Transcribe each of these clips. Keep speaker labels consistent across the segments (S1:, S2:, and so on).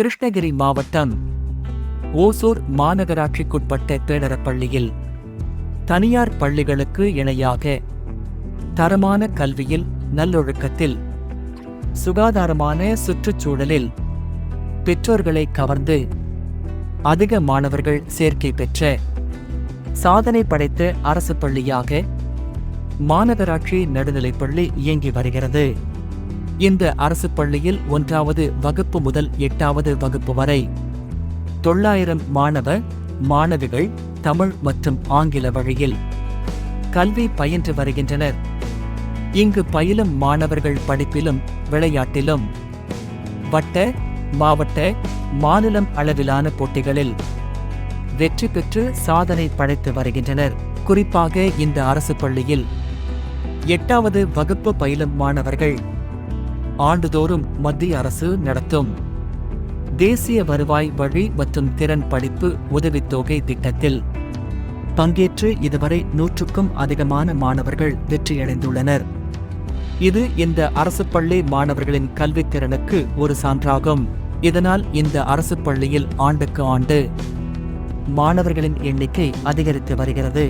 S1: கிருஷ்ணகிரி மாவட்டம் ஓசூர் மாநகராட்சிக்குட்பட்ட பள்ளியில் தனியார் பள்ளிகளுக்கு இணையாக தரமான கல்வியில் நல்லொழுக்கத்தில் சுகாதாரமான சுற்றுச்சூழலில் பெற்றோர்களை கவர்ந்து அதிக மாணவர்கள் சேர்க்கை பெற்ற சாதனை படைத்த அரசு பள்ளியாக மாநகராட்சி நடுநிலைப்பள்ளி இயங்கி வருகிறது இந்த அரசு பள்ளியில் ஒன்றாவது வகுப்பு முதல் எட்டாவது வகுப்பு வரை தொள்ளாயிரம் மாணவ மாணவிகள் தமிழ் மற்றும் ஆங்கில வழியில் கல்வி பயின்று வருகின்றனர் இங்கு பயிலும் மாணவர்கள் படிப்பிலும் விளையாட்டிலும் வட்ட மாவட்ட மாநிலம் அளவிலான போட்டிகளில் வெற்றி பெற்று சாதனை படைத்து வருகின்றனர் குறிப்பாக இந்த அரசு பள்ளியில் எட்டாவது வகுப்பு பயிலும் மாணவர்கள் ஆண்டுதோறும் மத்திய அரசு நடத்தும் தேசிய வருவாய் வழி மற்றும் திறன் படிப்பு உதவித்தொகை திட்டத்தில் பங்கேற்று இதுவரை நூற்றுக்கும் அதிகமான மாணவர்கள் வெற்றியடைந்துள்ளனர் இது இந்த அரசு பள்ளி மாணவர்களின் கல்வித் திறனுக்கு ஒரு சான்றாகும் இதனால் இந்த அரசு பள்ளியில் ஆண்டுக்கு ஆண்டு மாணவர்களின் எண்ணிக்கை அதிகரித்து வருகிறது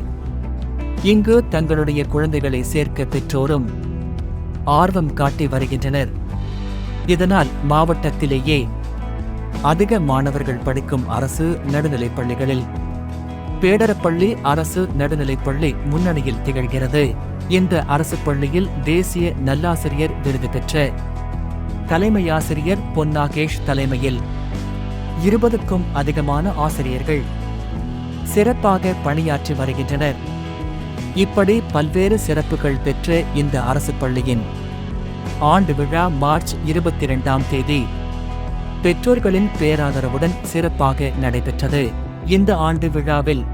S1: இங்கு தங்களுடைய குழந்தைகளை சேர்க்க பெற்றோரும் ஆர்வம் காட்டி வருகின்றனர் இதனால் மாவட்டத்திலேயே அதிக மாணவர்கள் படிக்கும் அரசு நடுநிலைப் பள்ளிகளில் பேடரப்பள்ளி அரசு நடுநிலைப் பள்ளி முன்னணியில் திகழ்கிறது இந்த அரசு பள்ளியில் தேசிய நல்லாசிரியர் விருது பெற்ற தலைமையாசிரியர் பொன்னாகேஷ் தலைமையில் இருபதுக்கும் அதிகமான ஆசிரியர்கள் சிறப்பாக பணியாற்றி வருகின்றனர் இப்படி பல்வேறு சிறப்புகள் பெற்ற இந்த அரசு பள்ளியின் ஆண்டு விழா மார்ச் இருபத்தி இரண்டாம் தேதி பெற்றோர்களின் பேராதரவுடன் சிறப்பாக நடைபெற்றது இந்த ஆண்டு விழாவில்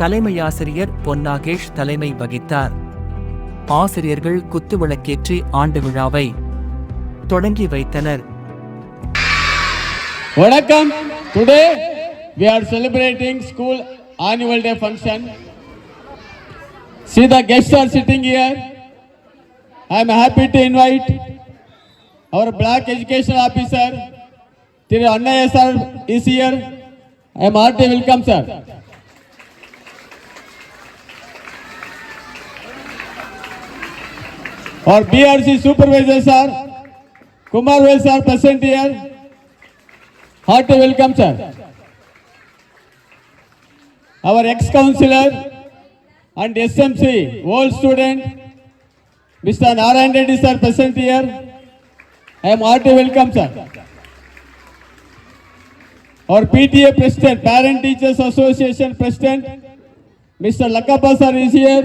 S1: தலைமையாசிரியர் பொன்னாகேஷ் தலைமை வகித்தார் ஆசிரியர்கள் குத்துவிளக்கேற்றி ஆண்டு விழாவை தொடங்கி வைத்தனர்
S2: வணக்கம் today we are celebrating school annual day function see the guests are sitting here I am happy to invite our black education officer, Sri Annaya sir, is here. I am heartily welcome, sir. Our BRC supervisor, sir, Kumar Vel, sir, present here. Heartily welcome, sir. Our ex-counselor and SMC, old student Mr. Narayan Reddy sir present here. I am heartily welcome sir. Our PTA president, Parent Teachers Association president, Mr. Lakappa sir is here.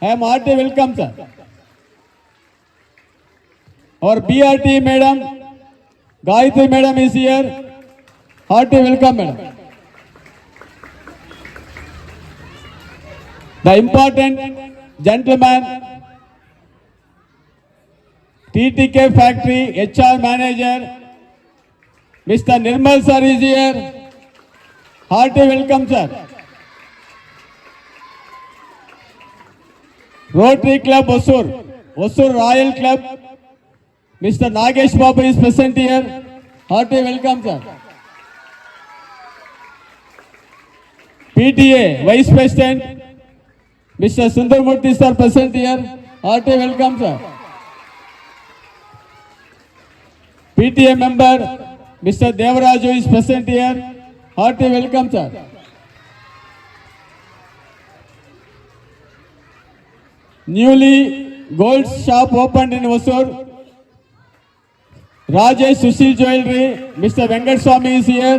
S2: I am heartily welcome sir. Our BRT madam, Gayatri madam is here. Heartily welcome madam. The important gentleman TTK factory HR manager, Mr. Nirmal sir is here. Hearty welcome, sir. Rotary Club Osur Royal Club, Mr. Nagesh Babu is present here. Hearty welcome, sir. PTA Vice President, Mr. Sundarmurthy sir present here. Hearty welcome, sir. PTA member Mr. Devaraju is present here. Hearty welcome, sir. Newly gold shop opened in Hosur. Rajesh Sushil Jewelry, Mr. Venkat Swami is here.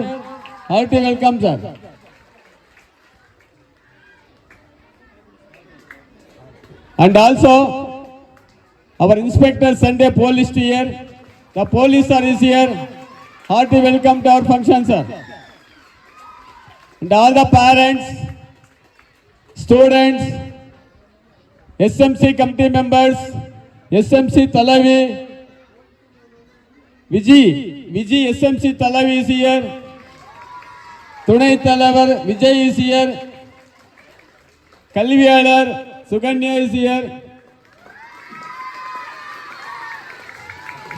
S2: Hearty welcome, sir. And also, our inspector Sunday police here. The police sir is here. Hearty welcome to our function, sir. And all the parents, students, SMC committee members, SMC Talavi, Vijay, Vijay SMC Talavi is here. Tunai Talavar, Vijay is here. Kalviyalar, Suganya is here.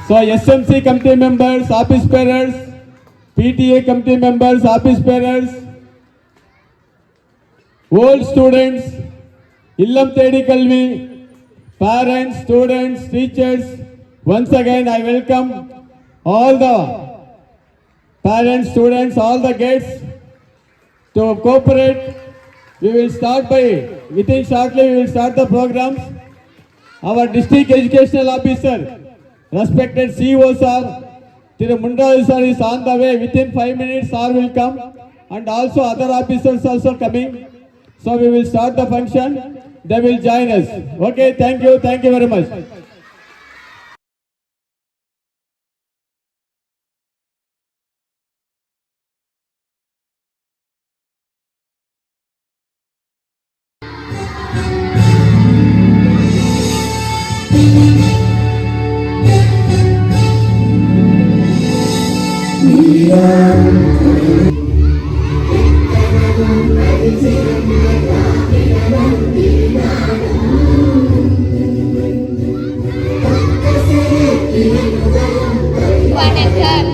S2: So SMC committee members, office bearers, PTA committee members, office bearers, old students, Illam Thedi Kalvi, parents, students, teachers, once again I welcome all the parents, students, all the guests to cooperate. We will start by, within shortly we will start the programs. Our district educational officer, Respected CEO sir, Tire Mundra sir is on the way. Within five minutes, sir will come, and also other officers also coming. So we will start the function. They will join us. Okay, thank you, thank you very much.
S3: வணக்கம்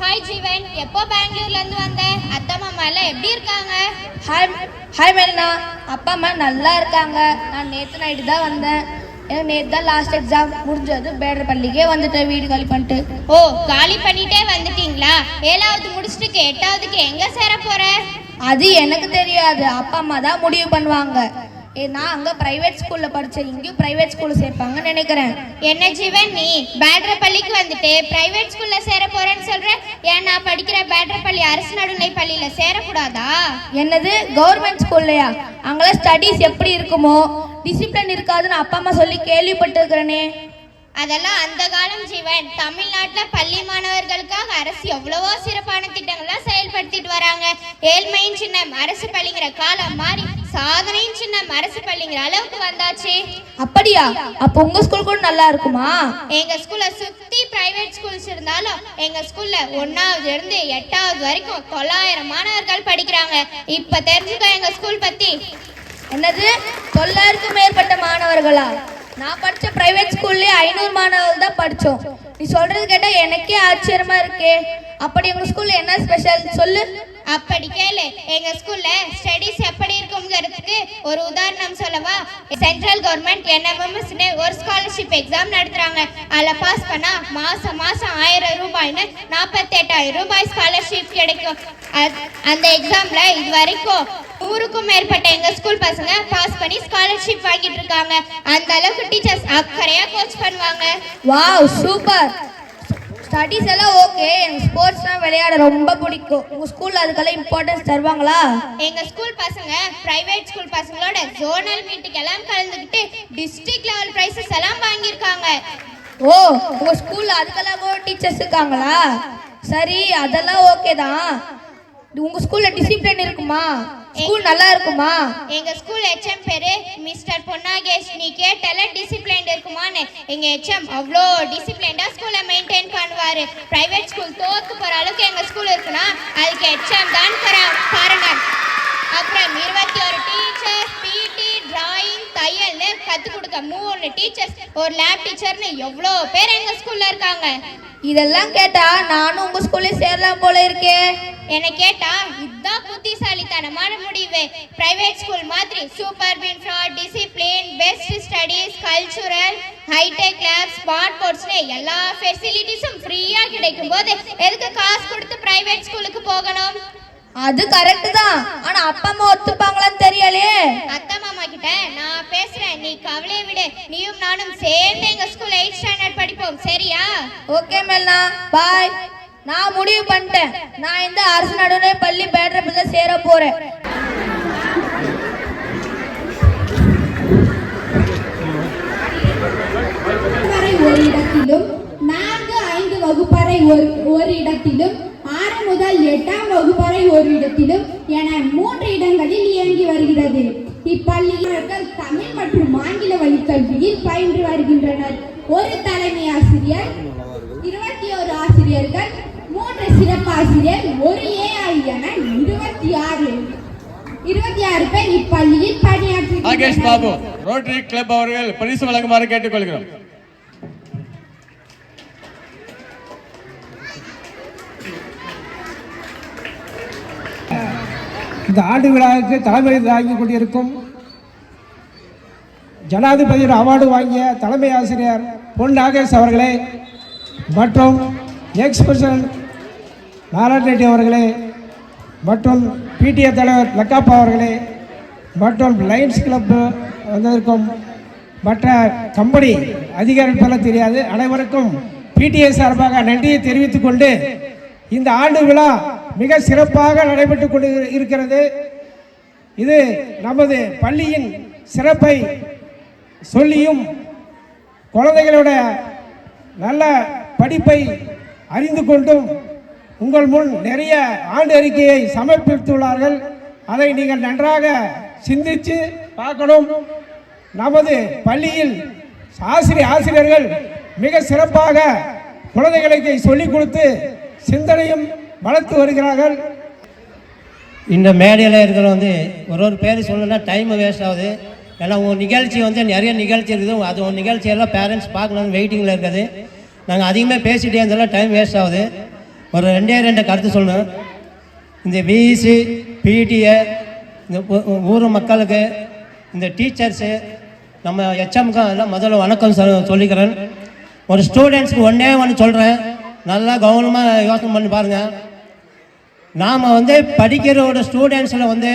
S3: hi Jeevan எப்போ பெங்களூர்ல இருந்து வந்த அத்தை மாமா எல்லாம் எப்படி இருக்காங்க
S4: ஹாய் ஹாய் மெல்னா அப்பா அம்மா நல்லா இருக்காங்க நான் நேற்று நைட்டு தான் வந்தேன் எனக்கு நேற்று தான் லாஸ்ட் எக்ஸாம் முடிஞ்சது பேடர் பள்ளிக்கே வந்துட்டேன் வீடு காலி பண்ணிட்டு
S3: ஓ காலி பண்ணிட்டே வந்துட்டீங்களா ஏழாவது முடிச்சுட்டு எட்டாவதுக்கு எங்க சேர போற
S4: அது எனக்கு தெரியாது அப்பா அம்மா தான் முடிவு பண்ணுவாங்க நான் அங்கே ப்ரைவேட் ஸ்கூலில் படித்தேன் இங்கேயும் ப்ரைவேட் ஸ்கூலில் சேர்ப்பாங்கன்னு நினைக்கிறேன்
S3: என்ன ஜீவன் நீ பேட்ர பள்ளிக்கு வந்துட்டு ப்ரைவேட் ஸ்கூலில் சேர போகிறேன்னு சொல்கிற ஏன் நான் படிக்கிற பேட்ர பள்ளி அரசு நடுநிலை பள்ளியில் சேரக்கூடாதா
S4: என்னது கவர்மெண்ட் ஸ்கூல்லையா அங்கெல்லாம் ஸ்டடீஸ் எப்படி இருக்குமோ டிசிப்ளின் இருக்காதுன்னு அப்பா அம்மா சொல்லி கேள்விப்பட்டிருக்கிறேனே
S3: அதெல்லாம் அந்த காலம் ஜீவன் தமிழ்நாட்டில் பள்ளி மாணவர்களுக்காக அரசு எவ்வளவோ சிறப்பான திட்டங்கள்லாம் செயல்படுத்திட்டு வராங்க ஏழ்மையின் சின்னம் அரசு பள்ளிங்கிற காலம் மாறி சாதனையின் சின்னம் அரசு பள்ளிங்கிற அளவுக்கு வந்தாச்சு
S4: அப்படியா அப்ப உங்க ஸ்கூல் கூட நல்லா இருக்குமா
S3: எங்க ஸ்கூல்ல சுத்தி பிரைவேட் ஸ்கூல்ஸ் இருந்தாலும் எங்க ஸ்கூல்ல ஒன்னாவதுல இருந்து எட்டாவது வரைக்கும் தொள்ளாயிரம் மாணவர்கள் படிக்கிறாங்க இப்ப தெரிஞ்சுக்கோ எங்க ஸ்கூல் பத்தி
S4: என்னது தொள்ளாயிரத்துக்கும் மேற்பட்ட மாணவர்களா நான் படித்த பிரைவேட் ஸ்கூல்லேயே ஐநூறு மாணவர்கள் தான் படித்தோம் நீ சொல்கிறது கேட்டால் எனக்கே ஆச்சரியமாக இருக்கே அப்படி உங்கள் ஸ்கூலில் என்ன ஸ்பெஷல் சொல்லு
S3: அப்படி கேளு எங்க ஸ்கூல்ல ஸ்டடிஸ் எப்படி இருக்குங்கிறதுக்கு ஒரு உதாரணம் சொல்லவா சென்ட்ரல் கவர்மெண்ட் என்எம்எம்எஸ்னு ஒரு ஸ்காலர்ஷிப் எக்ஸாம் நடத்துறாங்க அதில் பாஸ் பண்ணா மாசம் மாசம் ஆயிரம் ரூபாய்னு நாற்பத்தெட்டாயிரம் ரூபாய் ஸ்காலர்ஷிப் கிடைக்கும் அந்த எக்ஸாம்ல இது வரைக்கும் நூறுக்கும் மேற்பட்ட எங்க ஸ்கூல் பசங்க பாஸ் பண்ணி ஸ்காலர்ஷிப் வாங்கிட்டு இருக்காங்க அந்த அளவுக்கு டீச்சர்ஸ் அக்கறையா கோச் பண்ணுவாங்க
S4: வாவ் சூப்பர் ஸ்டடீஸ் எல்லாம் ஓகே எனக்கு ஸ்போர்ட்ஸ்லாம் விளையாட ரொம்ப பிடிக்கும் உங்கள் ஸ்கூலில் அதுக்கெல்லாம் இம்பார்ட்டன்ஸ் தருவாங்களா
S3: எங்கள் ஸ்கூல் பசங்க ப்ரைவேட் ஸ்கூல் பசங்களோட ஜோனல் மீட்டுக்கு எல்லாம் கலந்துக்கிட்டு டிஸ்ட்ரிக்ட் லெவல் ப்ரைஸஸ் எல்லாம் வாங்கியிருக்காங்க
S4: ஓ உங்கள் ஸ்கூலில் அதுக்கெல்லாம் கூட டீச்சர்ஸ் இருக்காங்களா சரி அதெல்லாம் ஓகே தான் உங்கள் ஸ்கூலில் டிசிப்ளின் இருக்குமா ஸ்கூல் நல்லா இருக்குமா
S3: எங்க ஸ்கூல் ஹெச்எம் பேரு மிஸ்டர் பொன்னாகேஷ் நீ கேட்டல டிசிப்ளைன் இருக்குமானு எங்க ஹெச்எம் அவ்வளோ டிசிப்ளைன்டா ஸ்கூலை மெயின்டைன் பண்ணுவாரு பிரைவேட் ஸ்கூல் தோத்து போற அளவுக்கு எங்க ஸ்கூல் இருக்குன்னா அதுக்கு ஹெச்எம் தான் காரணம் அப்புறம் இருபத்தி ஒரு டீச்சர்ஸ் பிடி டிராயிங் தையல்னு கற்றுக் கொடுக்க மூணு டீச்சர்ஸ் ஒரு லேப் டீச்சர்னு எவ்வளோ பேர் எங்கள் ஸ்கூலில் இருக்காங்க
S4: இதெல்லாம் கேட்டா நானும் உங்க ஸ்கூல்ல சேரலாம் போல இருக்கே
S3: என்ன கேட்டா இதுதான் புத்திசாலித்தனமான முடிவு பிரைவேட் ஸ்கூல் மாதிரி சூப்பர் பின் fraud discipline best studies cultural hi tech lab smart போர்ட்ஸ்னு எல்லா ஃபெசிலிட்டிஸும் ஃப்ரீயாக கிடைக்கும் போது எதுக்கு காசு கொடுத்து பிரைவேட் ஸ்கூலுக்கு போகணும்
S4: அது கரெக்ட் தான் ஆனா அப்பா அம்மா ஒத்துப்பாங்களான்னு தெரியலையே
S3: அக்கா மாமா கிட்ட நான் பேசுறேன் நீ கவலையை விடு நீயும் நானும் சேர்ந்து எங்க ஸ்கூல் எயிட் ஸ்டாண்டர்ட் படிப்போம் சரியா
S4: ஓகே மேல்னா பாய் நான் முடிவு பண்ணிட்டேன் நான் இந்த அரசு நடுவே பள்ளி பேட்டரப்புல சேர போறேன்
S5: ஒரு இடத்திலும் நான்கு ஐந்து வகுப்பறை ஒரு ஒரு இடத்திலும் ஆறு முதல் எட்டாம் வகுப்பு வரை ஒரு இடத்திலும் என மூன்று இடங்களில் இயங்கி வருகிறது இப்பள்ளியினர்கள் தமிழ் மற்றும் ஆங்கில வழிக்கல்வியில் பயின்று வருகின்றனர் ஒரு தலைமை ஆசிரியர் இருபத்தி ஒரு ஆசிரியர்கள் மூன்று சிறப்பாசிரியர் ஒரு ஏஐ என இருபத்தி ஆறு இருபத்தி ஆறு பேர் இப்பள்ளியில்
S2: பணியாற்றி
S5: ராகேஷ்
S2: ரோட்டரி கிளப் அவர்கள் பரிசு வழங்குமாறு கேட்டுக்கொள்கிறோம்
S6: இந்த ஆண்டு விழாவுக்கு தலைமை வாங்கி கொண்டிருக்கும் ஜனாதிபதியின் அவார்டு வாங்கிய தலைமை ஆசிரியர் பொன் நாகேஷ் அவர்களே மற்றும் எக்ஸ்பிரஷன் நாராயண ரெட்டி அவர்களே மற்றும் பிடிஏ தலைவர் லக்காப்பா அவர்களே மற்றும் லைன்ஸ் கிளப்பு வந்திருக்கும் மற்ற கம்பெனி அதிகாரிகள் தெரியாது அனைவருக்கும் பிடிஏ சார்பாக நன்றியை தெரிவித்துக் கொண்டு இந்த ஆண்டு விழா மிக சிறப்பாக நடைபெற்றுக் கொண்டு இருக்கிறது இது நமது பள்ளியின் சிறப்பை சொல்லியும் குழந்தைகளோட நல்ல படிப்பை அறிந்து கொண்டும் உங்கள் முன் நிறைய ஆண்டு அறிக்கையை சமர்ப்பித்துள்ளார்கள் அதை நீங்கள் நன்றாக சிந்தித்து பார்க்கணும் நமது பள்ளியில் ஆசிரியர் ஆசிரியர்கள் மிக சிறப்பாக குழந்தைகளுக்கு சொல்லிக் கொடுத்து சிந்தனையும் வளர்த்து வருகிறார்கள்
S7: இந்த மேடையில் இருக்கிற வந்து ஒரு ஒரு பேர் சொல்லணும்னா டைம் வேஸ்ட் ஆகுது ஏன்னா உங்கள் நிகழ்ச்சி வந்து நிறைய நிகழ்ச்சி இருக்குது அது உங்கள் நிகழ்ச்சியெல்லாம் பேரண்ட்ஸ் பார்க்கணும்னு வெயிட்டிங்கில் இருக்குது நாங்கள் அதிகமாக பேசிகிட்டே இருந்தாலும் டைம் வேஸ்ட் ஆகுது ஒரு ரெண்டே ரெண்டு கருத்து சொல்லணும் இந்த பிஇசி பிடிஏ e இந்த ஊர் மக்களுக்கு இந்த டீச்சர்ஸு நம்ம எச்எம்கா எல்லாம் முதல்ல வணக்கம் சொல்லிக்கிறேன் ஒரு ஸ்டூடெண்ட்ஸ்க்கு ஒன்றே ஒன்று சொல்கிறேன் நல்லா கவனமாக யோசனை பண்ணி பாருங்கள் நாம் வந்து படிக்கிறோட ஸ்டூடெண்ட்ஸில் வந்து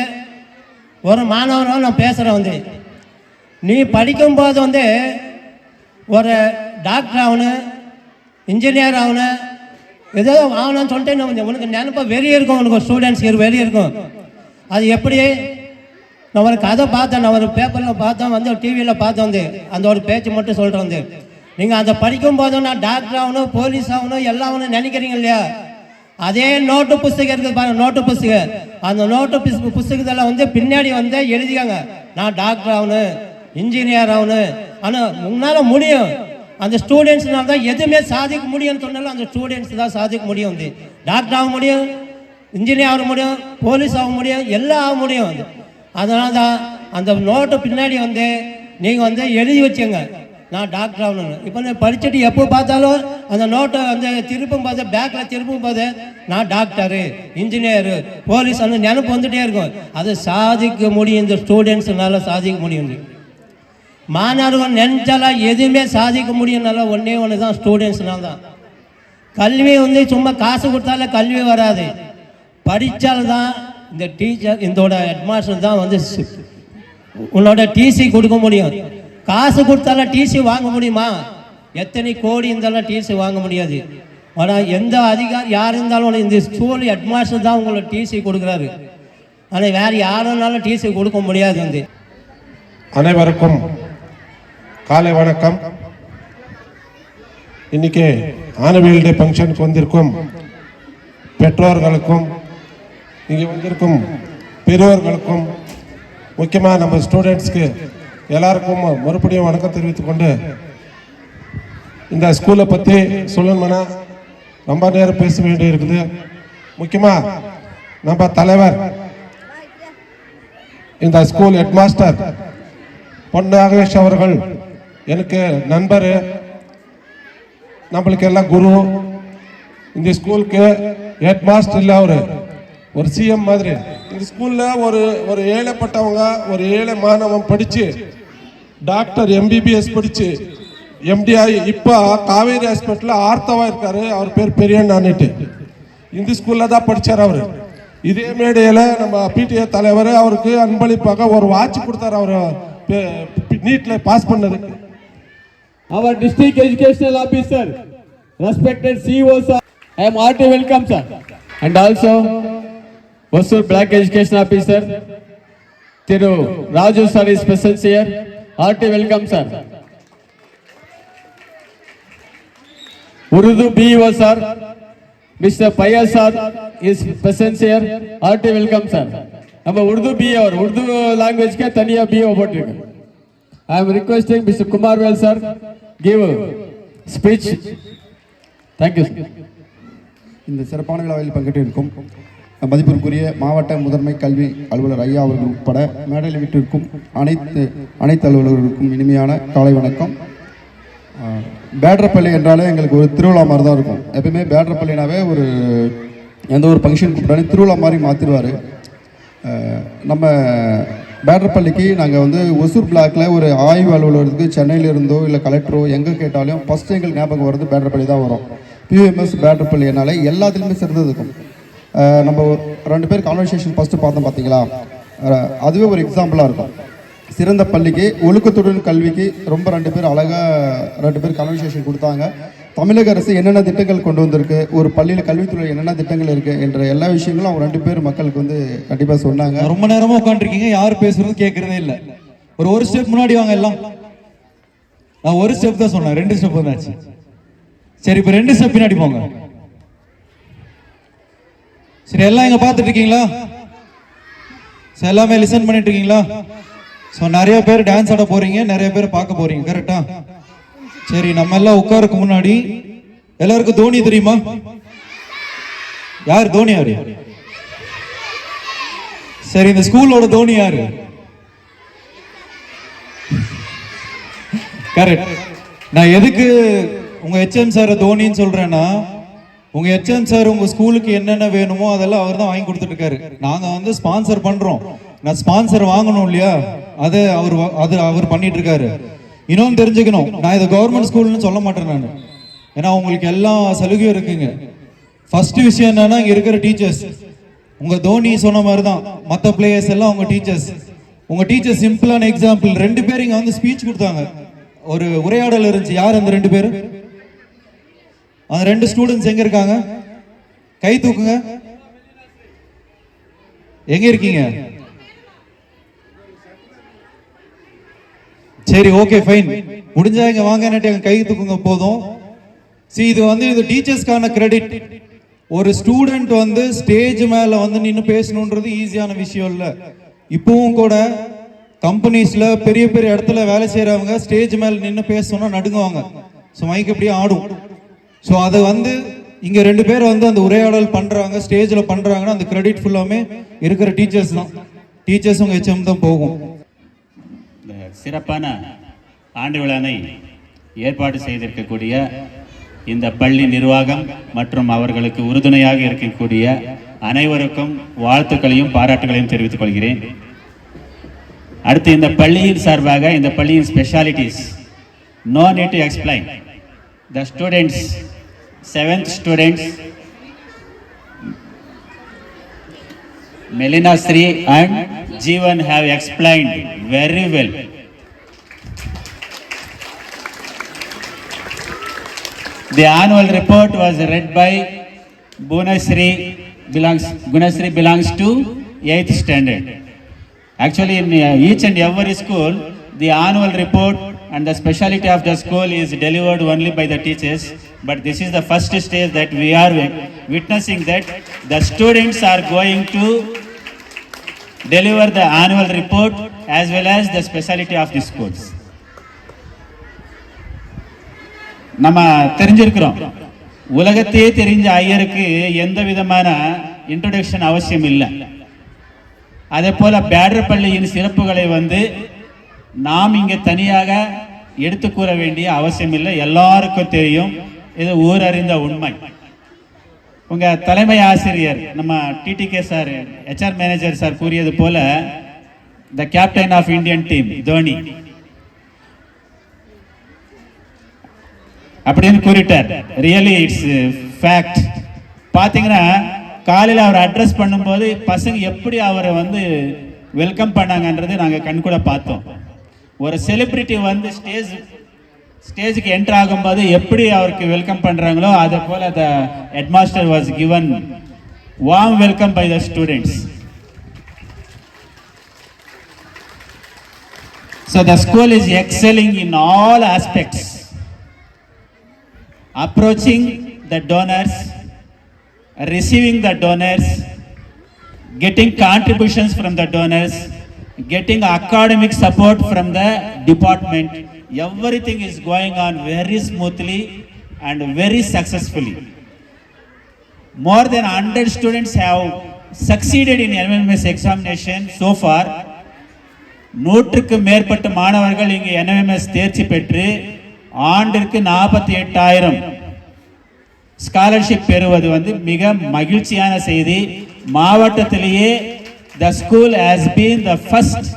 S7: ஒரு மாணவனோட நான் பேசுகிறேன் வந்து நீ படிக்கும்போது வந்து ஒரு டாக்டர் ஆகணும் இன்ஜினியர் ஆகணும் ஏதோ ஆகணும்னு சொல்லிட்டு நான் உனக்கு நினப்பாக வெளியே இருக்கும் உனக்கு ஸ்டூடெண்ட்ஸ் வெளியே இருக்கும் அது எப்படி நான் ஒரு கதை பார்த்தேன் நான் ஒரு பேப்பரில் பார்த்தேன் வந்து டிவியில் பார்த்தோம் வந்து அந்த ஒரு பேச்சு மட்டும் சொல்கிறேன் வந்து நீங்கள் அதை படிக்கும் போதும் நான் டாக்டர் ஆகணும் போலீஸ் ஆகணும் எல்லாம் ஆகணும் நினைக்கிறீங்க இல்லையா அதே நோட்டு புஸ்தகம் இருக்குது பாருங்க நோட்டு புஸ்தகம் அந்த நோட்டு புஸ்தகத்தெல்லாம் வந்து பின்னாடி வந்து எழுதிக்காங்க நான் டாக்டர் ஆகணும் இன்ஜினியர் ஆகணும் ஆனால் முன்னால் முடியும் அந்த ஸ்டூடெண்ட்ஸ்னால தான் எதுவுமே சாதிக்க முடியும்னு சொன்னாலும் அந்த ஸ்டூடெண்ட்ஸ் தான் சாதிக்க முடியும் வந்து டாக்டர் ஆக முடியும் இன்ஜினியர் ஆக முடியும் போலீஸ் ஆக முடியும் எல்லாம் ஆக முடியும் அது அதனால தான் அந்த நோட்டு பின்னாடி வந்து நீங்கள் வந்து எழுதி வச்சுங்க நான் டாக்டர் ஆகணும் இப்போ நான் படிச்சுட்டு எப்போ பார்த்தாலும் அந்த நோட்டை வந்து திருப்பும் போது பேக்கில் திருப்பும் போது நான் டாக்டரு இன்ஜினியரு போலீஸ் அந்த நினப்பு வந்துகிட்டே இருக்கும் அதை சாதிக்க முடியும் இந்த ஸ்டூடெண்ட்ஸுனால சாதிக்க முடியும் மாணவர்கள் நினச்சாலாம் எதுவுமே சாதிக்க முடியும்னால ஒன்றே ஒன்று தான் ஸ்டூடெண்ட்ஸ்னால தான் கல்வி வந்து சும்மா காசு கொடுத்தாலே கல்வி வராது படித்தால்தான் இந்த டீச்சர் இதோட ஹெட்மாஸ்டர் தான் வந்து உன்னோட டிசி கொடுக்க முடியும் காசு கொடுத்தால டிசி வாங்க முடியுமா எத்தனை கோடி இருந்தாலும் டிசி வாங்க முடியாது ஆனால் எந்த அதிகாரி யார் இருந்தாலும் இந்த ஸ்கூல் ஹெட்மாஸ்டர் தான் உங்களை டிசி கொடுக்குறாரு ஆனால் வேறு யாருனாலும் டிசி கொடுக்க முடியாது வந்து
S8: அனைவருக்கும் காலை வணக்கம் இன்னைக்கு ஆனவியல் டே ஃபங்க்ஷனுக்கு வந்திருக்கும் பெற்றோர்களுக்கும் இங்கே வந்திருக்கும் பெரியோர்களுக்கும் முக்கியமாக நம்ம ஸ்டூடெண்ட்ஸ்க்கு எல்லாருக்கும் மறுபடியும் வணக்கம் தெரிவித்துக்கொண்டு இந்த ஸ்கூலை பற்றி சொல்லணும்னா ரொம்ப நேரம் பேச வேண்டிய இருக்குது முக்கியமாக நம்ம தலைவர் இந்த ஸ்கூல் ஹெட் மாஸ்டர் பொன் நாகேஷ் அவர்கள் எனக்கு நண்பர் நம்மளுக்கு எல்லாம் குரு இந்த ஸ்கூலுக்கு ஹெட் மாஸ்டர் இல்லை அவர் ஒரு சிஎம் மாதிரி இந்த ஸ்கூலில் ஒரு ஒரு ஏழைப்பட்டவங்க ஒரு ஏழை மாணவன் படித்து டாக்டர் எம்பிபிஎஸ் படித்து எம்டிஐ இப்போ காவேரி ஹாஸ்பிட்டலில் ஆர்த்தவா இருக்கார் அவர் பேர் பெரியண்ணான்னுட்டு இந்த ஸ்கூலில் தான் படித்தார் அவர் இதே மேடையில் நம்ம பிடிஏ தலைவர் அவருக்கு அன்பளிப்பாக ஒரு வாட்ச் கொடுத்தார் அவர் நீட்டில் பாஸ் பண்ணதுக்கு
S2: அவர் district educational officer respected CO sir I am hearty welcome sir and also Hosur block education officer Thiru Raju sir is presence at welcome sir Urdu O sir mister Baiyar sir is presence here hearty welcome sir நம்ம Urdu BA ஒரு உருது லாங்குவேஜ்க்கே தனியாக BA போட்டிருக்கு I am requesting mister Kumarvel sir give speech thank you
S9: இந்த சிறப்பான விழாவில் இருக்கும் மதிப்பிற்குரிய மாவட்ட முதன்மை கல்வி அலுவலர் ஐயா அவர்கள் உட்பட மேடையில் வீட்டிற்கும் அனைத்து அனைத்து அலுவலர்களுக்கும் இனிமையான காலை வணக்கம் பேட்ரப்பள்ளி என்றாலே எங்களுக்கு ஒரு திருவிழா மாதிரி தான் இருக்கும் எப்பயுமே பேட்ரப்பள்ளினாவே ஒரு எந்த ஒரு ஃபங்க்ஷன் கூப்பிட்டாலும் திருவிழா மாதிரி மாற்றிடுவார் நம்ம பேட்ரப்பள்ளிக்கு நாங்கள் வந்து ஒசூர் பிளாக்கில் ஒரு ஆய்வு அலுவலகத்துக்கு சென்னையிலிருந்தோ இல்லை கலெக்டரோ எங்கே கேட்டாலும் ஃபஸ்ட்டு எங்களுக்கு ஞாபகம் வர்றது பேட்ரப்பள்ளி தான் வரும் பிஎம்எஸ் பேட்ரப்பள்ளி பேட்ரப்பள்ளினால எல்லாத்துலேயுமே சிறந்தது இருக்கும் நம்ம ரெண்டு பேர் கான்வர்சேஷன் ஃபஸ்ட்டு பார்த்தோம் பார்த்தீங்களா அதுவே ஒரு எக்ஸாம்பிளாக இருக்கும் சிறந்த பள்ளிக்கு ஒழுக்கத்துடன் கல்விக்கு ரொம்ப ரெண்டு பேர் அழகாக ரெண்டு பேர் கான்வர்சேஷன் கொடுத்தாங்க தமிழக அரசு என்னென்ன திட்டங்கள் கொண்டு வந்திருக்கு ஒரு பள்ளியில் கல்வித்துறையில் என்னென்ன திட்டங்கள் இருக்குது என்ற எல்லா விஷயங்களும் அவங்க ரெண்டு பேர் மக்களுக்கு வந்து கண்டிப்பாக சொன்னாங்க
S10: ரொம்ப நேரமாக உட்காந்துருக்கீங்க யார் பேசுறது கேட்குறதே இல்லை ஒரு ஒரு ஸ்டெப் முன்னாடி வாங்க எல்லாம் நான் ஒரு ஸ்டெப் தான் சொன்னேன் ரெண்டு ஸ்டெப் வந்தாச்சு சரி இப்போ ரெண்டு ஸ்டெப் பின்னாடி போங்க சரி எல்லாம் இங்கே பார்த்துட்டு இருக்கீங்களா சரி எல்லாமே லிசன் பண்ணிட்டு இருக்கீங்களா ஸோ நிறைய பேர் டான்ஸ் ஆட போறீங்க நிறைய பேர் பார்க்க போறீங்க கரெக்டா சரி நம்ம எல்லாம் உட்காருக்கு முன்னாடி எல்லாருக்கும் தோனி தெரியுமா யார் தோனி யாரு சரி இந்த ஸ்கூலோட தோனி யாரு கரெக்ட் நான் எதுக்கு உங்க ஹெச்எம் சார தோனின்னு சொல்றேன்னா உங்கள் எச்என் சார் உங்கள் ஸ்கூலுக்கு என்னென்ன வேணுமோ அதெல்லாம் அவர் தான் வாங்கி கொடுத்துட்ருக்காரு நாங்கள் வந்து ஸ்பான்சர் பண்ணுறோம் நான் ஸ்பான்சர் வாங்கணும் இல்லையா அதை அவர் அது அவர் இருக்காரு இன்னும் தெரிஞ்சுக்கணும் நான் இதை கவர்மெண்ட் ஸ்கூல்னு சொல்ல மாட்டேன் நான் ஏன்னா உங்களுக்கு எல்லா சலுகையும் இருக்குங்க ஃபர்ஸ்ட் விஷயம் என்னன்னா இங்கே இருக்கிற டீச்சர்ஸ் உங்கள் தோனி சொன்ன மாதிரி தான் மற்ற பிளேயர்ஸ் எல்லாம் உங்கள் டீச்சர்ஸ் உங்கள் டீச்சர் சிம்பிளான எக்ஸாம்பிள் ரெண்டு பேர் இங்கே வந்து ஸ்பீச் கொடுத்தாங்க ஒரு உரையாடல் இருந்துச்சு யார் அந்த ரெண்டு பேரும் அந்த ரெண்டு ஸ்டூடெண்ட்ஸ் எங்க இருக்காங்க கை தூக்குங்க எங்க இருக்கீங்க சரி ஓகே ஃபைன் முடிஞ்சா இங்க வாங்க எங்க கை தூக்குங்க போதும் சி இது வந்து இது டீச்சர்ஸ்க்கான கிரெடிட் ஒரு ஸ்டூடெண்ட் வந்து ஸ்டேஜ் மேல வந்து நின்று பேசணுன்றது ஈஸியான விஷயம் இல்லை இப்பவும் கூட கம்பெனிஸ்ல பெரிய பெரிய இடத்துல வேலை செய்யறவங்க ஸ்டேஜ் மேல நின்று பேசணும்னா நடுங்குவாங்க ஸோ மைக் அப்படியே ஆடும் ஸோ அதை வந்து இங்கே ரெண்டு பேர் வந்து அந்த உரையாடல் பண்ணுறாங்க ஸ்டேஜில் பண்ணுறாங்கன்னா அந்த கிரெடிட் ஃபுல்லாமே இருக்கிற டீச்சர்ஸ் தான் டீச்சர்ஸ் உங்கள் ஹெச்எம் தான் போகும்
S11: சிறப்பான ஆண்டு விழாவை ஏற்பாடு செய்திருக்கக்கூடிய இந்த பள்ளி நிர்வாகம் மற்றும் அவர்களுக்கு உறுதுணையாக இருக்கக்கூடிய அனைவருக்கும் வாழ்த்துக்களையும் பாராட்டுகளையும் தெரிவித்துக் கொள்கிறேன் அடுத்து இந்த பள்ளியின் சார்பாக இந்த பள்ளியின் specialities no need to explain the students seventh students Melina Sri and jeevan have explained very well. The annual report was read by Gunasri belongs, Gunasri belongs to 8th standard. Actually, in each and every school, the annual report and the speciality of the school is delivered only by the teachers. but this is the first stage that we are witnessing that the students are going to deliver the annual report as well as the speciality of this course. நம்ம தெரிஞ்சிருக்கிறோம் உலகத்தையே தெரிஞ்ச ஐயருக்கு எந்த விதமான introduction அவசியம் இல்லை அதே போல பேடர் பள்ளியின் சிறப்புகளை வந்து நாம் இங்கே தனியாக எடுத்துக்கூற வேண்டிய அவசியம் இல்லை எல்லாருக்கும் தெரியும் இது ஊர் அறிந்த உண்மை உங்கள் தலைமை ஆசிரியர் நம்ம TTK sir HR manager sir கூறியது போல the captain of Indian team Dhoni அப்படின்னு கூறிட்டார் ரியலி இட்ஸ் ஃபேக்ட் பார்த்தீங்கன்னா காலையில் அவர் அட்ரஸ் பண்ணும்போது பசங்க எப்படி அவரை வந்து வெல்கம் பண்ணாங்கன்றது நாங்கள் கண்கூட பார்த்தோம் ஒரு செலிப்ரிட்டி வந்து ஸ்டேஜ் ஸ்டேஜுக்கு என்டர் ஆகும்போது எப்படி அவருக்கு வெல்கம் பண்ணுறாங்களோ அதை போல் the headmaster was given warm welcome by the students So the school is excelling in all aspects, approaching the donors, receiving the donors, getting contributions from the donors, getting academic support from the department, everything is going on very smoothly and very successfully. More than 100 students have succeeded in NMMS examination so far. நூற்றுக்கு மேற்பட்ட மாணவர்கள் இங்கு NMS தேர்ச்சி பெற்று ஆண்டிற்கு நாற்பத்தி எட்டாயிரம் scholarship பெறுவது வந்து மிக மகிழ்ச்சியான செய்தி மாவட்டத்திலேயே the school has been the first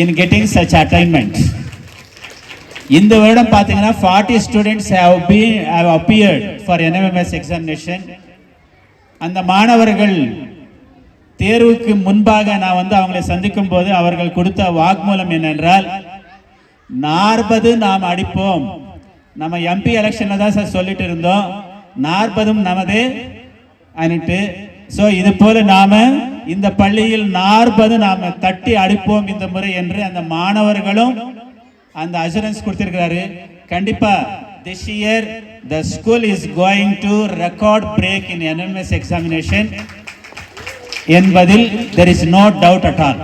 S11: in getting such attainment. இந்த வருடம் பார்த்தீங்கன்னா forty students have been have appeared for NMMS examination அந்த மாணவர்கள் தேர்வுக்கு முன்பாக நான் வந்து அவங்களை சந்திக்கும் போது அவர்கள் கொடுத்த வாக்மூலம் என்னென்றால் நாற்பது நாம் அடிப்போம் நம்ம எம்பி எலெக்ஷனில் தான் சார் சொல்லிட்டு இருந்தோம் நாற்பதும் நமது அனுட்டு ஸோ இது போல நாம் இந்த பள்ளியில் நாற்பது நாம் தட்டி அடிப்போம் இந்த முறை என்று அந்த மாணவர்களும் அந்த அஷூரன்ஸ் கொடுத்துருக்கிறாரு கண்டிப்பாக this year the school is going to record break in NMS examination என்பதில் there is no doubt at all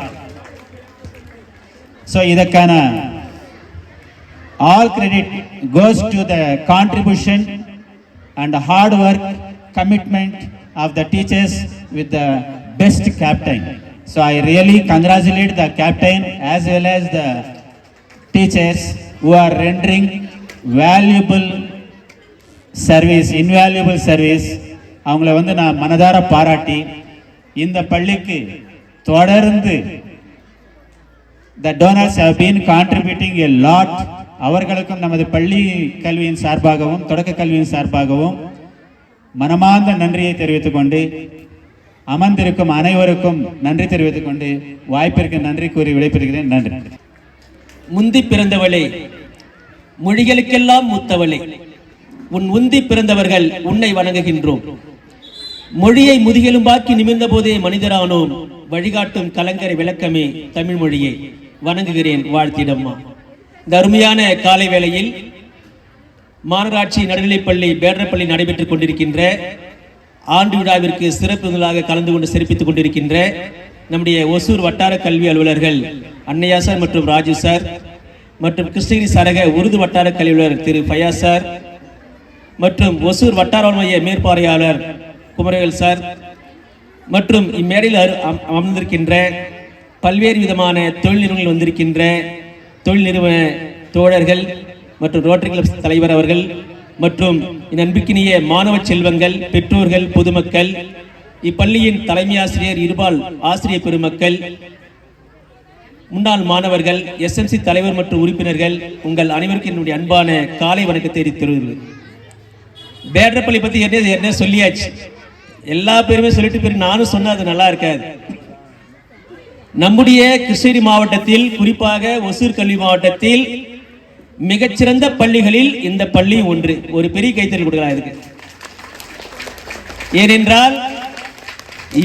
S11: so இதற்கான all credit goes to the contribution and hard work commitment of the teachers with the best captain so I really congratulate the captain as well as the teachers who are rendering valuable service invaluable service அவங்கள வந்து நான் மனதார பாராட்டி இந்த பள்ளிக்கு தொடர்ந்து the donors have been contributing a lot அவர்களுக்கும் நமது பள்ளி கல்வியின் சார்பாகவும் தொடக்க கல்வியின் சார்பாகவும் மனமார்ந்த நன்றியை தெரிவித்துக் கொண்டு அமர்ந்திருக்கும் அனைவருக்கும் நன்றி தெரிவித்துக் கொண்டு வாய்ப்பிற்கு நன்றி கூறி விடைபெறுகிறேன் நன்றி
S12: முந்தி பிறந்தவளே மொழிகளுக்கெல்லாம் மூத்தவளே உன் உந்தி பிறந்தவர்கள் உன்னை வணங்குகின்றோம் மொழியை முதுகெலும்பாக்கி நிமிர்ந்த போதே மனிதரானோம் வழிகாட்டும் கலங்கரை விளக்கமே தமிழ் மொழியை வணங்குகிறேன் வாழ்த்திடம்மா இந்த அருமையான காலை வேளையில் மாநகராட்சி நடுநிலைப்பள்ளி பேடரப்பள்ளி நடைபெற்றுக் கொண்டிருக்கின்ற ஆண்டு விழாவிற்கு சிறப்புகளாக கலந்து கொண்டு சிறப்பித்துக் கொண்டிருக்கின்ற நம்முடைய ஒசூர் வட்டார கல்வி அலுவலர்கள் அன்னையா சார் மற்றும் ராஜு சார் மற்றும் கிருஷ்ணகிரி சரக உருது வட்டார கல்வியாளர் திரு ஃபயா சார் மற்றும் ஒசூர் வட்டார மைய மேற்பார்வையாளர் குமரவேல் சார் மற்றும் இம்மேடையில் அமர்ந்திருக்கின்ற பல்வேறு விதமான தொழில் நிறுவனங்கள் வந்திருக்கின்ற தொழில் நிறுவன தோழர்கள் மற்றும் ரோட்டரி கிளப் தலைவர் அவர்கள் மற்றும் நண்பிக்கினிய மாணவ செல்வங்கள் பெற்றோர்கள் பொதுமக்கள் இப்பள்ளியின் தலைமை ஆசிரியர் இருபால் ஆசிரியர் பெருமக்கள் முன்னாள் மாணவர்கள் எஸ்எம்சி தலைவர் மற்றும் உறுப்பினர்கள் உங்கள் அனைவருக்கும் என்னுடைய அன்பான காலை வணக்கத்தை தெரிவித்துள்ளது பேட்ரப்பள்ளி பற்றி என்ன என்ன சொல்லியாச்சு எல்லா பேருமே சொல்லிட்டு பேர் நானும் சொன்னால் அது நல்லா இருக்காது நம்முடைய கிருஷ்ணகிரி மாவட்டத்தில் குறிப்பாக ஒசூர் கல்வி மாவட்டத்தில் மிகச்சிறந்த பள்ளிகளில் இந்த பள்ளி ஒன்று ஒரு பெரிய கைத்தறி கொடுக்கலாம் இருக்கு ஏனென்றால்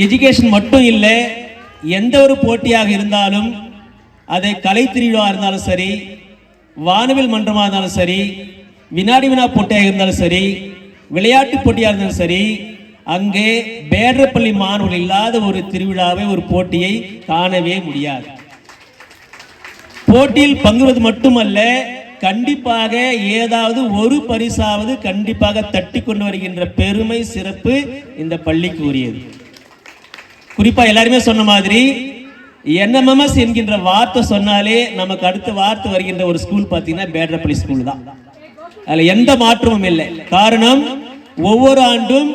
S12: எஜுகேஷன் மட்டும் இல்லை எந்த ஒரு போட்டியாக இருந்தாலும் அதை கலை திருவிழா இருந்தாலும் சரி வானவில் மன்றமாக இருந்தாலும் சரி வினாடி வினா போட்டியாக இருந்தாலும் சரி விளையாட்டு போட்டியாக இருந்தாலும் சரி அங்கே பேடரப்பள்ளி மாணவர்கள் இல்லாத ஒரு திருவிழாவை ஒரு போட்டியை காணவே முடியாது போட்டியில் பங்குவது மட்டுமல்ல கண்டிப்பாக ஏதாவது ஒரு பரிசாவது கண்டிப்பாக தட்டி கொண்டு வருகின்ற பெருமை சிறப்பு இந்த பள்ளிக்கு உரியது குறிப்பாக எல்லாருமே சொன்ன மாதிரி என்எம்எம்எஸ் என்கின்ற வார்த்தை சொன்னாலே நமக்கு அடுத்த வார்த்தை வருகின்ற ஒரு ஸ்கூல் பார்த்தீங்கன்னா பேட்ரப்பள்ளி ஸ்கூல் தான் அதில் எந்த மாற்றமும் இல்லை காரணம் ஒவ்வொரு ஆண்டும்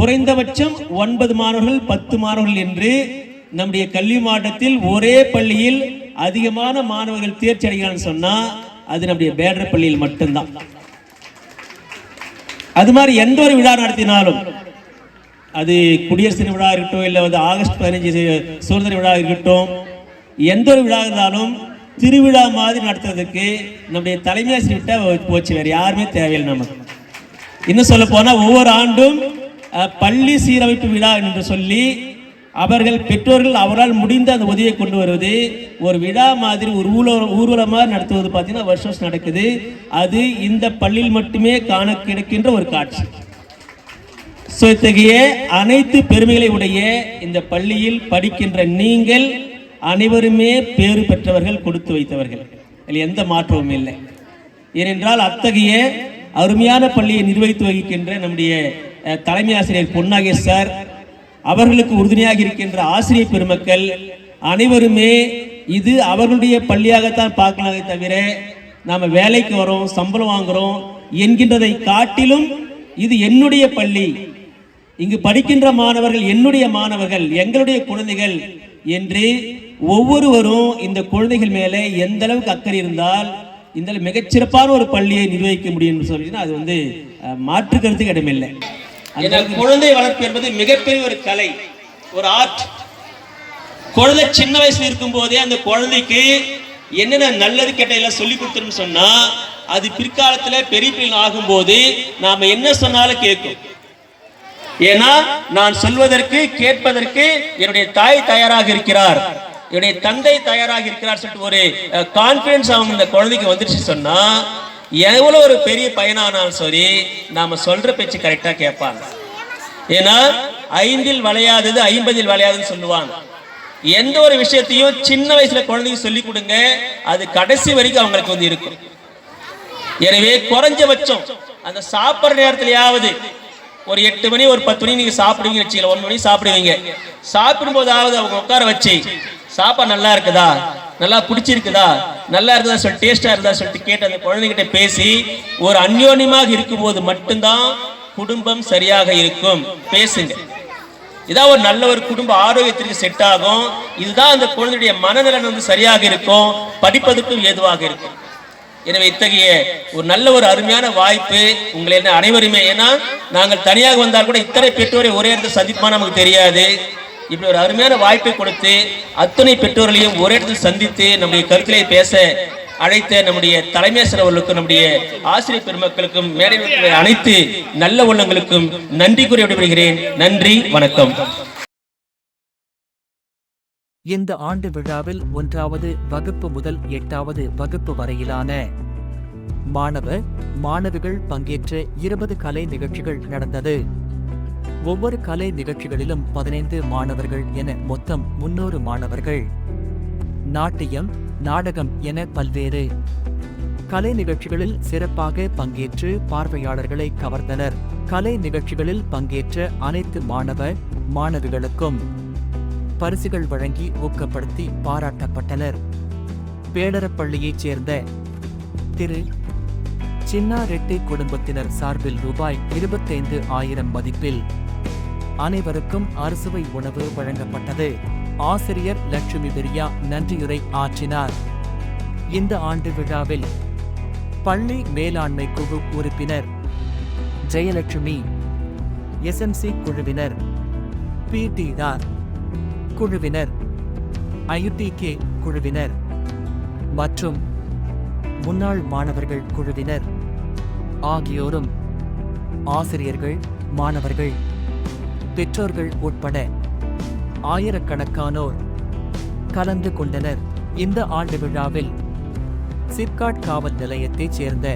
S12: குறைந்தபட்சம் ஒன்பது மாணவர்கள் பத்து மாணவர்கள் என்று நம்முடைய கல்வி மாவட்டத்தில் ஒரே பள்ளியில் அதிகமான மாணவர்கள் தேர்ச்சி அடைகிறான்னு சொன்னால் அது நம்முடைய பேட்ரப்பள்ளியில் மட்டும்தான் அது மாதிரி எந்த ஒரு விழா நடத்தினாலும் அது குடியரசு தின விழா இருக்கட்டும் இல்லை வந்து ஆகஸ்ட் பதினஞ்சு சுதந்திர விழா இருக்கட்டும் எந்த ஒரு விழா இருந்தாலும் திருவிழா மாதிரி நடத்துறதுக்கு நம்முடைய தலைமை ஆசிரியர்கிட்ட போச்சு வேறு யாருமே தேவையில்லை நமக்கு இன்னும் சொல்ல போனால் ஒவ்வொரு ஆண்டும் பள்ளி சீரமைப்பு விழா என்று சொல்லி அவர்கள் பெற்றோர்கள் அவரால் முடிந்த அந்த உதவியை கொண்டு வருவது ஒரு விழா மாதிரி ஒரு ஊர்வல ஊர்வலமாக நடத்துவது பார்த்தீங்கன்னா வருஷம் நடக்குது அது இந்த பள்ளியில் மட்டுமே காண கிடைக்கின்ற ஒரு காட்சி ஸோ இத்தகைய அனைத்து பெருமைகளை உடைய இந்த பள்ளியில் படிக்கின்ற நீங்கள் அனைவருமே பேறு பெற்றவர்கள் கொடுத்து வைத்தவர்கள் அதில் எந்த மாற்றமும் இல்லை ஏனென்றால் அத்தகைய அருமையான பள்ளியை நிர்வகித்து வகிக்கின்ற நம்முடைய தலைமை ஆசிரியர் பொன்னாகேஷ் சார் அவர்களுக்கு உறுதுணையாக இருக்கின்ற ஆசிரியர் பெருமக்கள் அனைவருமே இது அவர்களுடைய பள்ளியாகத்தான் பார்க்கலாமே தவிர நாம் வேலைக்கு வரோம் சம்பளம் வாங்குகிறோம் என்கின்றதை காட்டிலும் இது என்னுடைய பள்ளி இங்கு படிக்கின்ற மாணவர்கள் என்னுடைய மாணவர்கள் எங்களுடைய குழந்தைகள் என்று ஒவ்வொருவரும் இந்த குழந்தைகள் மேலே எந்த அளவுக்கு அக்கறை இருந்தால் இந்த மிகச்சிறப்பான ஒரு பள்ளியை நிர்வகிக்க முடியும் சொல்லினா அது வந்து மாற்று கருத்துக்கு இடமில்லை குழந்தை வளர்ப்பு என்பது மிகப்பெரிய ஒரு கலை ஒரு ஆர்ட் குழந்தை சின்ன வயசுல இருக்கும் போதே அந்த குழந்தைக்கு என்னென்ன நல்லது கெட்ட எல்லாம் சொல்லி கொடுத்துருன்னு சொன்னா அது பிற்காலத்துல பெரிய ஆகும் ஆகும்போது நாம என்ன சொன்னாலும் கேட்கும் ஏன்னா நான் சொல்வதற்கு கேட்பதற்கு என்னுடைய தாய் தயாராக இருக்கிறார் என்னுடைய தந்தை தயாராக இருக்கிறார் சொல்லிட்டு ஒரு கான்பிடன்ஸ் அவங்க இந்த குழந்தைக்கு வந்துருச்சு சொன்னா எவ்வளவு ஒரு பெரிய பயனானாலும் சரி நாம சொல்ற பேச்சு கரெக்டா கேட்பாங்க ஏன்னா ஐந்தில் வளையாதது ஐம்பதில் வளையாதுன்னு சொல்லுவாங்க எந்த ஒரு விஷயத்தையும் சின்ன வயசுல குழந்தைங்க சொல்லி கொடுங்க அது கடைசி வரைக்கும் அவங்களுக்கு வந்து இருக்கும் எனவே குறைஞ்சபட்சம் அந்த சாப்பிட்ற நேரத்திலேயாவது ஒரு எட்டு மணி ஒரு பத்து மணி நீங்கள் சாப்பிடுவீங்க வச்சுக்கல ஒன்று மணி சாப்பிடுவீங்க சாப்பிடும்போதாவது அவங்க உட்கார வச்சு சாப்பாடு நல்லா இருக்குதா நல்லா பிடிச்சிருக்குதா நல்லா இருக்குதா சொல்லி டேஸ்டா இருந்தா சொல்லிட்டு கேட்டு அந்த குழந்தைகிட்ட பேசி ஒரு அந்யோன்யமாக இருக்கும்போது மட்டும்தான் குடும்பம் சரியாக இருக்கும் பேசுங்க இதான் ஒரு நல்ல ஒரு குடும்ப ஆரோக்கியத்திற்கு செட் ஆகும் இதுதான் அந்த குழந்தையுடைய மனநலன் வந்து சரியாக இருக்கும் படிப்பதற்கும் ஏதுவாக இருக்கும் எனவே இத்தகைய ஒரு நல்ல ஒரு அருமையான வாய்ப்பு உங்களை என்ன அனைவருமே ஏன்னா நாங்கள் தனியாக வந்தால் கூட இத்தனை பெற்றோரை ஒரே இடத்துல சந்திப்பா நமக்கு தெரியாது இப்படி ஒரு அருமையான வாய்ப்பை கொடுத்து அத்தனை பெற்றோர்களையும் ஒரே இடத்தில் சந்தித்து நம்முடைய கருத்திலே பேச அழைத்த நம்முடைய தலைமையாசிரியர் நம்முடைய ஆசிரியர் பெருமக்களுக்கும் மேடை அனைத்து நல்ல உள்ளங்களுக்கும் நன்றி கூறி விடைபெறுகிறேன் நன்றி வணக்கம்
S1: இந்த ஆண்டு விழாவில் ஒன்றாவது வகுப்பு முதல் எட்டாவது வகுப்பு வரையிலான மாணவ மாணவிகள் பங்கேற்ற இருபது கலை நிகழ்ச்சிகள் நடந்தது ஒவ்வொரு கலை நிகழ்ச்சிகளிலும் பதினைந்து மாணவர்கள் என மொத்தம் முன்னூறு மாணவர்கள் நாட்டியம் நாடகம் என பல்வேறு கலை நிகழ்ச்சிகளில் சிறப்பாக பங்கேற்று பார்வையாளர்களை கவர்ந்தனர் கலை நிகழ்ச்சிகளில் பங்கேற்ற அனைத்து மாணவ மாணவிகளுக்கும் பரிசுகள் வழங்கி ஊக்கப்படுத்தி பாராட்டப்பட்டனர் பேடரப்பள்ளியைச் சேர்ந்த திரு சின்னா ரெட்டி குடும்பத்தினர் சார்பில் ரூபாய் இருபத்தைந்து ஆயிரம் மதிப்பில் அனைவருக்கும் அறுசுவை உணவு வழங்கப்பட்டது ஆசிரியர் லட்சுமி பெரியா நன்றியுரை ஆற்றினார் இந்த ஆண்டு விழாவில் பள்ளி மேலாண்மை குழு உறுப்பினர் ஜெயலட்சுமி எஸ்எம்சி குழுவினர் பி டி ஆர் குழுவினர் கே குழுவினர் மற்றும் முன்னாள் மாணவர்கள் குழுவினர் ஆகியோரும் ஆசிரியர்கள் மாணவர்கள் பெற்றோர்கள் உட்பட ஆயிரக்கணக்கானோர் கலந்து கொண்டனர் இந்த ஆண்டு விழாவில் சிப்காட் காவல் நிலையத்தைச் சேர்ந்த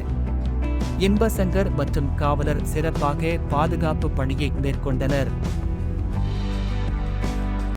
S1: இன்பசங்கர் மற்றும் காவலர் சிறப்பாக பாதுகாப்பு பணியை மேற்கொண்டனர்